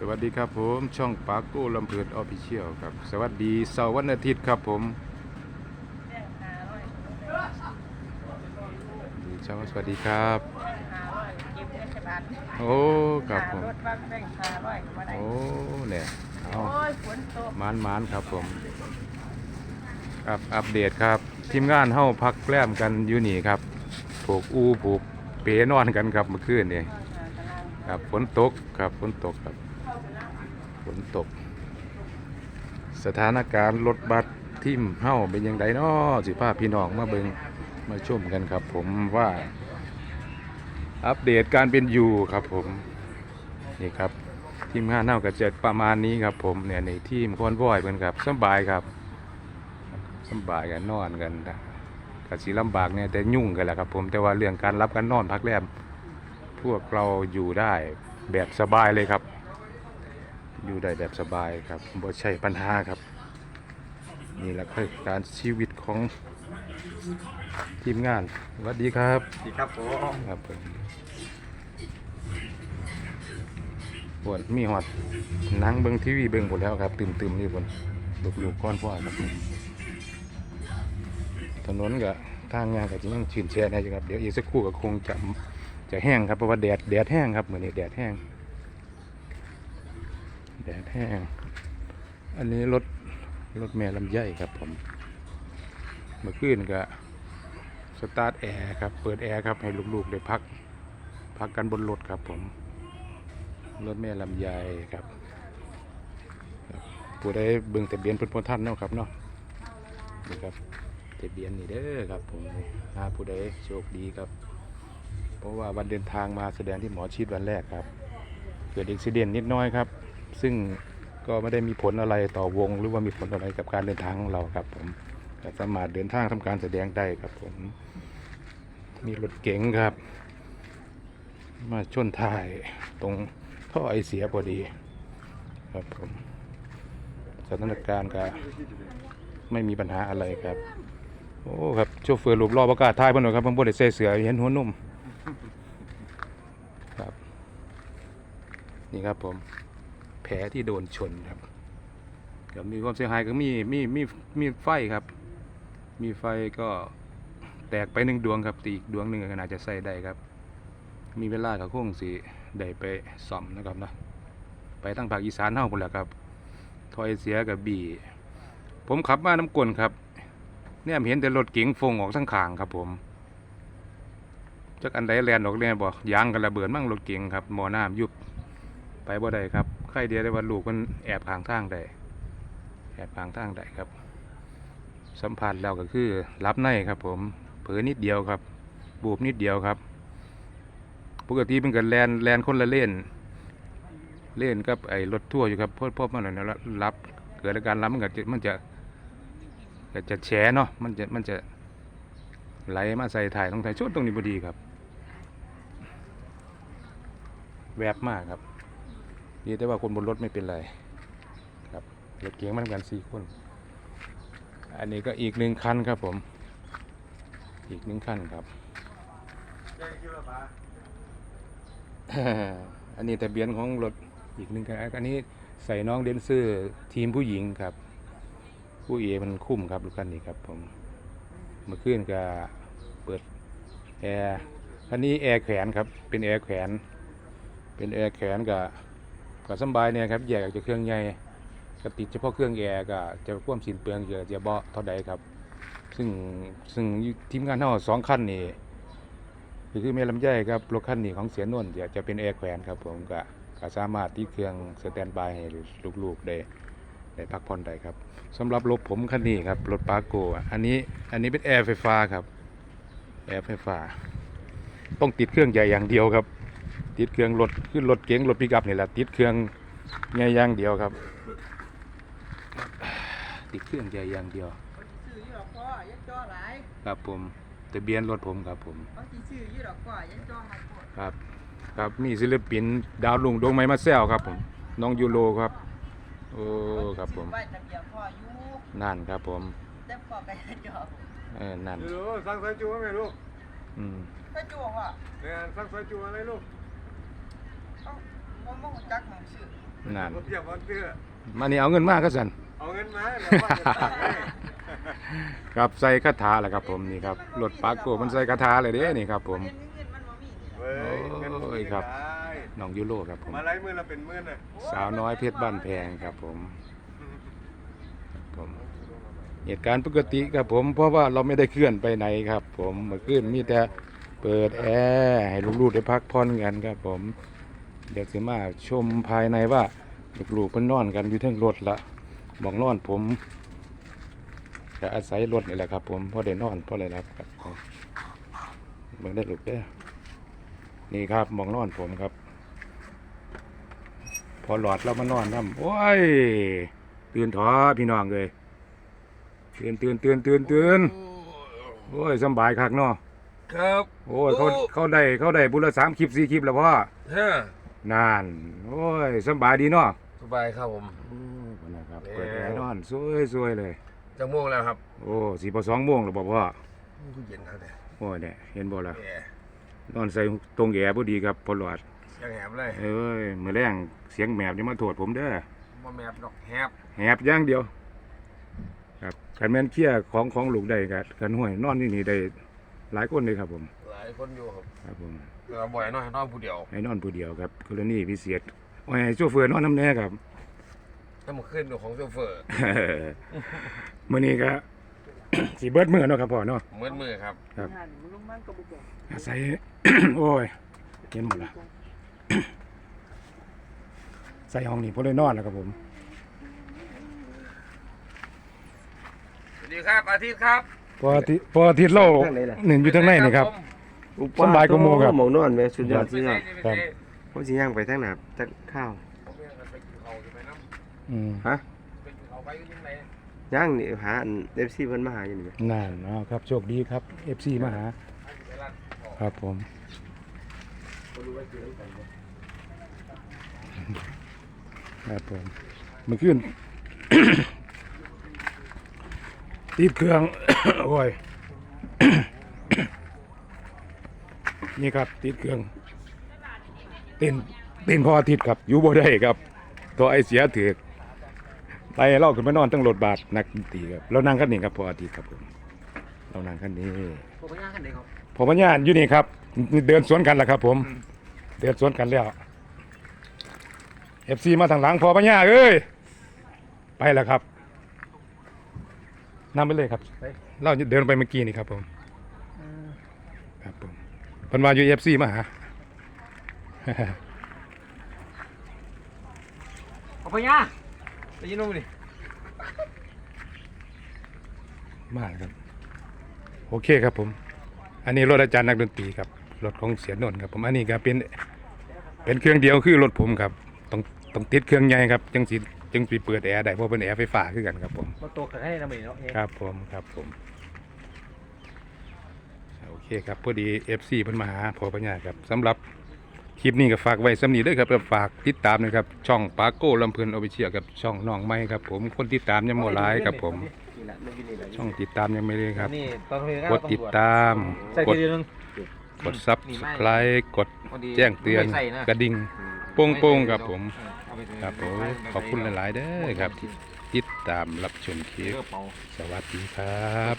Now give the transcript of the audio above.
สวัสดีครับผมช่องปาโก้ลำเพลินออฟฟิเชียลครับ สวัสดีเสาร์วันอาทิตย์ครับผมดีเช้าสวัสดีครับ โอ้ครับผมรถบ้านแบ่งหาร้อยก็บ่ได้โอ้เนี่ยเอาโอ้ยฝนตกมานมานครับผมครับอัปเดตครับ ทีมงานเฮาพักแกล้มกันอยู่นี่ครับผูกอูผูกเปนอนกันครับเมื่อคืนนี่ครับฝนตกครับฝนตกครับ ฝนตก สถานการณ์รถบัสทิมเฮ้าเป็นยังไงเนาะสิพาพี่น้องมาเบิงมาชมกันครับ ผมว่าอัปเดตการเป็นอยู่ครับผมนี่ครับทีมงานเน่าก็จะประมาณนี้ครับผมเนี่ยในทีมคอนวอยเพิ่นครับสบายครับสบายกันนอนกันนะก็สิลำบากเนี่ยแต่ยุ่งกันแหละครับผมแต่ว่าเรื่องการรับการนอนพักแรมพวกเราอยู่ได้แบบสบายเลยครับ อยู่ได้แบบสบายครับบ่ใช่ปัญหาครับนี่แหละคือการชีวิตของทีมงานสวัสดีครับดีครับผมครับผมปวดมีหอดหนังเบิงทีวีเบิงหมดแล้วครับตื่มตื่มๆนี่บนลูกลูกก้อนพ่อครับผมถนนกับทางงานกับจริงยังชื่นแช่ได้อยู่ครับเดี๋ยวอีกสักครู่ก็คงจะจะแห้งครับเพราะว่าแดดแดดแห้งครับเหมือนนี้แดดแห้ง แดดแห้ง อันนี้รถรถแม่ลำไยครับผม เมื่อคืนก็สตาร์ทแอร์ครับ เปิดแอร์ครับให้ลูกๆได้พัก พักกันบนรถครับผม รถแม่ลำไยครับ ผู้ใดเบิ่งแต่เบียนเพิ่นพ้นท่านเนาะครับเนาะ นี่ครับทะเบียนนี่เด้อครับผมหาผู้ใดโชคดีครับ เพราะว่าวันเดินทางมาแสดงที่หมอชีดวันแรกครับ เกิดอุบิเหตุนิดน้อยครับ ซึ่งก็ไม่ได้มีผลอะไรต่อวง หรือว่ามีผลอะไรกับการเดินทางของเราครับผมสามารถเดินทางทำการแสดงได้ครับผม มีรถเก๋งครับ มาชนท้ายตรงท่อไอเสียพอดี ครับผมสถานการณ์ก็ไม่มีปัญหาอะไรครับ โอ้ครับโชเฟอร์รูปรอประกาศท้ายพนหน่อยครับเพิ่นบ่ได้ใส่เสือเห็นหัวนุ่มครับ นี่ครับผม ผลที่โดนชนครับก็มีความเสียหายก็มีมีมีมีไฟครับ มีไฟก็แตกไปหนึ่งดวงครับตีอีกดวงหนึ่งก็น่าจะใส่ได้ครับ มีเวลากับคงสีได้ไปซ่อมนะครับนะไปตั้งภาคอีสานเท่าคนแหละครับถอยเสียกับบีผมขับมาน้ำกลนครับ เนี่ยเห็นแต่รถเก๋งฟงออกทั้งขางครับผมจักอันใดแลนออกเนี่ยบอกยางกันระเบิดมั่งรถเก๋งครับหมอน้ำยุบไปบ่ได้ครับ ใครเดียวได้ว่าลูกมันแอบขางทางได้แอบขางทางได้ครับ สัมผัสแล้วก็คือรับในครับผมเผลอนิดเดียวครับ บูบนิดเดียวครับ ปกติเป็นกันแลนแลนคนละเล่น เล่นกับไอ้รถทั่วอยู่ครับเพราะเพราะมันนะรับเกิดอาการรับมันก็จะมันจะก็จะแฉเนาะมันจะมันจะไหลมาใส่ถ่ายต้องถ่ายชุดตรงนี้พอดีครับ แวบมากครับ นี่แต่ว่าคนบนรถไม่เป็นไรครับรถเก๋งมันกันสี่คน อันนี้ก็อีกหนึ่งคันครับผม อีกหนึ่งคันครับ อันนี้ทะเบียนของรถอีกหนึ่งคันอันนี้ใส่น้องเดนเซอร์ทีมผู้หญิงครับ ผู้เอมันคุ้มครับรถคันนี้ครับผมเมื่อคืนก็เปิดแอร์คันนี้แอร์แขวนครับ เป็นแอร์แขวน เป็นแอร์แขวนกับ กับสบายเนี่ยครับแยกออกจากเครื่องใหญ่ก็ติดเฉพาะเครื่องแอร์ก็จะควบสินเปลืองจะจะเบาะเท่าใดครับ ซึ่งซึ่งทีมงานเท่าสองคันนี่คือคือเมลำไยครับรถคันนี้ของเสียนวลจะจะเป็นแอร์แขวนครับผมก็ก็สามารถที่เครื่องสแตนบายให้ลูกๆได้ได้พักผ่อนได้ครับสำหรับรถผมคันนี้ครับรถปาโกอันนี้อันนี้เป็นแอร์ไฟฟ้าครับแอร์ไฟฟ้า ต้องติดเครื่องใหญ่อย่างเดียวครับ ติดเครื่องรถขึ้นรถเก๋งรถปิกอัพนี่แหละติดเครื่องใหญ่อย่างเดียวครับ ติดเครื่องใหญ่อย่างเดียวเขาสิซื้ออยู่ดอกก้อยันจ้อหลายครับผมทะเบียนรถผมครับผมเขาสิซื้ออยู่ดอกก้อยันจ้อหลายปวดครับครับมีศิลปินดาวลุงดวงไม้มาแซวครับผมน้องยูโรครับโอ้ครับผมไว้ทะเบียนพ่ออยู่นั่นครับผมแต่พ่อไปยันจ้อเออนั่นดูสั่งซอยจูไหมลูกอืมถ้าจ้วงอะเนี่ยสั่งซอยจูอะไรลูก เอ้าผมบ่รู้จักหนังสือนั่นผมอยากว่าเสื้อมานี่เอาเงินมาก็สันเอาเงินมาแล้วว่าจะตัดให้ครับใส่คาถาแหละครับผมนี่ครับรถปาโก้มันใส่คาถาเลยเด้นี่ครับ ผมเงินเงินมันบ่มีนี่เว้ยเงินโอ้ยครับได้น้องยูโรครับผม มาไล่มือละเป็นหมื่นน่ะสาวน้อยเพชรบ้านแพงครับผมผมเหตุการณ์ปกติครับผม เพราะว่าเราไม่ได้เคลื่อนไปไหนครับ ผมเมื่อคืนมีแต่เปิดแอร์ให้ลูกๆได้พักผ่อนกันครับผม เดี๋ยวสิมาชมภายในว่าลูกๆเพิ่นนอนกันอยู่เทั้งรถละหมองนอนผมก็อาศัยรถนี่แหละครับ ผมพอได้นอนพอได้รับครับผมเบิ่งได้ลูกเด้อนี่ครับหมองนอนผมครับ พอหลอดเรามานอนน้ำโอ้ย ตื่นถอพี่น้องเลยตื่นตื่นตื่นตื่นตื่นโอ้ยสำบายคักเนาะครับ โอ้ยเขาเขาได้เขาได้บุญละสามคลิปสี่คลิปแล้วพ่อ ฮะ นาน โอ้ยสำบายดีเนาะสบายครับผมนะครับเปิดแอร์นอนสวยสวยเลย จะม่วงแล้วครับโอ้สี่พอสองโมงแล้วบอกพ่อผู้เย็นครับเนี่ยโอ้ยเนี่ยเห็นบ่ล่ะแหมนอนใส่ตรงแอร์พอดีครับพอหลอด ยังแหบเลยเอ้ยเมื่อแรงเสียงแมบจะมาโทษผมเด้อมาแมบดอกแหบแหบอย่างเดียว ครับขันแม่นเคลียร์ของของลูกได้กันกันห้วยนอนที่นี่ได้หลายคนเลยครับผมหลาย คนอยู่ครับครับผมเราบ่อยน้อยนอนผู้เดียวให้นอนผู้เดียวครับกรณีพิเศษโอ้ยให้โชเฟอร์นอนน้ำแน่ครับ ถ้ามันขึ้นของโชเฟอร์มื้อนี้ก็สิเบิดมื้อเนาะครับพ่อเนาะมืดมือครับครับงานลุงมันก็บ่บอกอาศัย โอ้ยเห็นหมดละใส่ห้องนี้พอได้นอนแล้วครับผมสวัสดีครับอาทิตย์ครับพออาทิตย์พออาทิตย์เราหนึ่งอยู่ทางในนี่ครับ สำบายกว่าหมู่ครับ หมองนอนแม่สุดยอดผมสุดยอดครับผมสิย่างไปทางหน้าทางข้าวผมยังไปกินข้าวอยู่ไปน้ำอืมฮะไปกินข้าวไปก็ยังไงย่างนี่หาอัน FC เพิ่นมาหาอยู่นี่แหมนั่นเนาะครับโชคดีครับ FC มาหาไปร้านข้าวครับผม ครับผมเมื่อคืน ติดเครื่อง โอ้ย นี่ครับติดเครื่องเต้นเต้นพออาทิตย์ครับอยู่บ่ได้ครับตัวไอเสียถือกไปเล่าขึ้นมานอนตั้งรถบาทนักดนตรีครับเรานั่งคันนี้ครับพออาทิตย์ครับผมเรานั่งคันนี้ผมไปย่างกันเลยครับผมพญานอยู่นี่ครับ เดินสวนกันแหละครับ ผม เดินสวนกันแล้วเอฟซีมาทางหลังพอพญาเอ้ยไปแล้วครับนำไปเลยครับเราเดินไปเมื่อกี้นี่ครับผมครับผม เพันมาอยู่เอฟซีมาหาเอาไปย่างไปยินดูดิมาครับ โอเคครับผม อันนี้รถอาจารย์นักดนตรีครับรถของเสียนนท์ครับผมอันนี้ก็เป็นเป็นเครื่องเดียวคือรถผมครับต้องต้องติดเครื่องใหญ่ครับจังสิจังสิเปิดแอร์ได้เพราะเป็นแอร์ไฟฟ้าคือกันครับผมมาตัวกันให้นะมึงเนาะครับผมครับผมโอเคครับพอดี FC เพิ่นมาหาพอปัญญาครับสำหรับคลิปนี้ก็ฝากไว้สำนีเด้วยครับแล้วฝากติดตามนะครับช่องปาโก้ลำเพลินเอาไปเชียกับช่องน้องไม้ครับผมคนติดตามยังบ่หลายครับผมนี่แหละมันอยู่นี่แหละช่องติดตามยังไม่ได้ครับนี่ตอนนี้กดติดตามใส่กทีดเดียวนึงกดซับสไครต์กดพอดีแจ้งเตือนไม่ใส่นะกระดิ่งโป้งโป้งๆครับผมครับผมขอบคุณหลาย ๆ เด้อครับที่ติดตามรับชมคลิปเลือกเป่าสวัสดีครับ